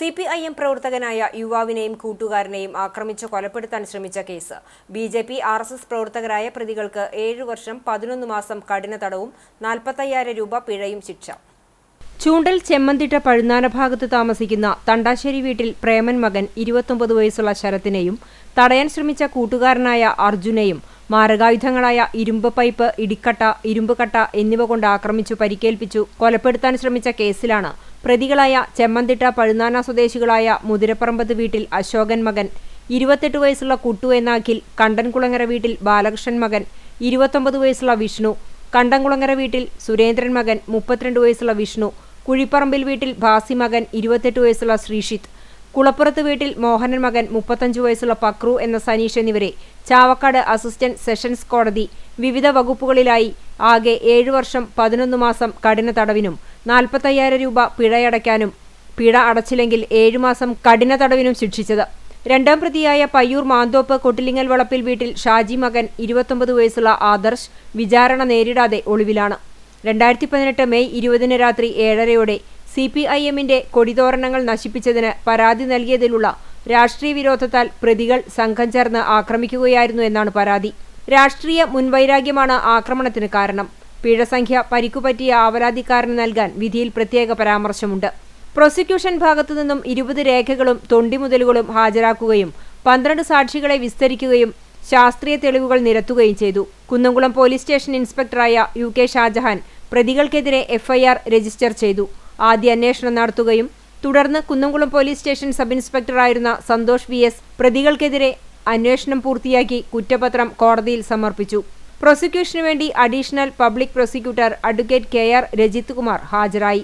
C P I M പ്രവർത്തകനായ യുവാവിനെയും കൂട്ടുകാരനെയും ആക്രമിച്ച് കൊലപ്പെടുത്താൻ ശ്രമിച്ച case. B J P R S S പ്രവർത്തകരായ പ്രതികൾക്ക് ഏഴു വർഷം പതിനൊന്ന് മാസം കഠിന തടവും നാൽപ്പത്തയ്യായിരം രൂപ പിഴയും ശിക്ഷ. ചൂണ്ടൽ ചെമ്മന്തിട്ട പഴുന്നാന ഭാഗത്ത് താമസിക്കുന്ന തണ്ടാശ്ശേരി വീട്ടിൽ പ്രേമൻ മകൻ ഇരുപത്തൊമ്പത് വയസ്സുള്ള ശരത്തിനെയും തടയാൻ ശ്രമിച്ച കൂട്ടുകാരനായ അർജുനെയും മാരകായുധങ്ങളായ ഇരുമ്പ് പൈപ്പ് ഇടിക്കട്ട ഇരുമ്പ് കട്ട എന്നിവ കൊണ്ട് ആക്രമിച്ചു പരിക്കേൽപ്പിച്ചു കൊലപ്പെടുത്താൻ ശ്രമിച്ച കേസിലാണ് പ്രതികളായ ചെമ്മന്തിട്ട പഴുന്നാന സ്വദേശികളായ മുതിരപ്പറമ്പത്ത് വീട്ടിൽ അശോകൻ മകൻ ഇരുപത്തെട്ട് വയസ്സുള്ള കുട്ടു എന്ന അഖിൽ കണ്ടൻകുളങ്ങര വീട്ടിൽ ബാലകൃഷ്ണൻ മകൻ ഇരുപത്തൊമ്പത് വയസ്സുള്ള വിഷ്ണു കണ്ടൻകുളങ്ങര വീട്ടിൽ സുരേന്ദ്രൻ മകൻ മുപ്പത്തിരണ്ട് വയസ്സുള്ള വിഷ്ണു കുഴിപ്പറമ്പിൽ വീട്ടിൽ ഭാസി മകൻ ഇരുപത്തെട്ട് വയസ്സുള്ള ശ്രീഷിത്ത് കുളപ്പുറത്ത് വീട്ടിൽ മോഹനൻ മകൻ മുപ്പത്തഞ്ച് വയസ്സുള്ള പക്രു എന്ന സനീഷ് എന്നിവരെ ചാവക്കാട് അസിസ്റ്റന്റ് സെഷൻസ് കോടതി വിവിധ വകുപ്പുകളിലായി ആകെ ഏഴു വർഷം പതിനൊന്ന് മാസം കഠിന തടവിനും നാൽപ്പത്തയ്യായിരം രൂപ പിഴയടയ്ക്കാനും പിഴ അടച്ചില്ലെങ്കിൽ ഏഴുമാസം കഠിന തടവിനും ശിക്ഷിച്ചത്. രണ്ടാം പ്രതിയായ പയ്യൂർ മാന്തോപ്പ് കൊട്ടിലിങ്ങൽ വളപ്പിൽ വീട്ടിൽ ഷാജി മകൻ ഇരുപത്തൊമ്പത് വയസ്സുള്ള ആദർശ് വിചാരണ നേരിടാതെ ഒളിവിലാണ്. രണ്ടായിരത്തി പതിനെട്ട് മെയ് ഇരുപതിന് രാത്രി ഏഴരയോടെ സി പി ഐ എമ്മിന്റെ കൊടിതോരണങ്ങൾ നശിപ്പിച്ചതിന് പരാതി നൽകിയതിലുള്ള രാഷ്ട്രീയ വിരോധത്താൽ പ്രതികൾ സംഘം ചേർന്ന് ആക്രമിക്കുകയായിരുന്നു എന്നാണ് പരാതി. രാഷ്ട്രീയ മുൻവൈരാഗ്യമാണ് ആക്രമണത്തിന് കാരണം. പിഴസംഖ്യ പരിക്കുപറ്റിയ ആവലാതിക്കാരന് നൽകാൻ വിധിയിൽ പ്രത്യേക പരാമർശമുണ്ട്. പ്രോസിക്യൂഷൻ ഭാഗത്തു നിന്നും ഇരുപത് രേഖകളും തൊണ്ടിമുതലുകളും ഹാജരാക്കുകയും പന്ത്രണ്ട് സാക്ഷികളെ വിസ്തരിക്കുകയും ശാസ്ത്രീയ തെളിവുകൾ നിരത്തുകയും ചെയ്തു. കുന്നംകുളം പോലീസ് സ്റ്റേഷൻ ഇൻസ്പെക്ടറായ യു കെ ഷാജഹാൻ പ്രതികൾക്കെതിരെ എഫ്ഐആർ രജിസ്റ്റർ ചെയ്തു. ആദ്യ അന്വേഷണം നടത്തുകയും തുടർന്ന് കുന്നംകുളം പോലീസ് സ്റ്റേഷൻ സബ് ഇൻസ്പെക്ടറായിരുന്ന സന്തോഷ് വി എസ് പ്രതികൾക്കെതിരെ അന്വേഷണം പൂർത്തിയാക്കി കുറ്റപത്രം കോടതിയിൽ സമർപ്പിച്ചു. പ്രോസിക്യൂഷനു വേണ്ടി additional public prosecutor advocate K R Rajith Kumar ഹാജരായി.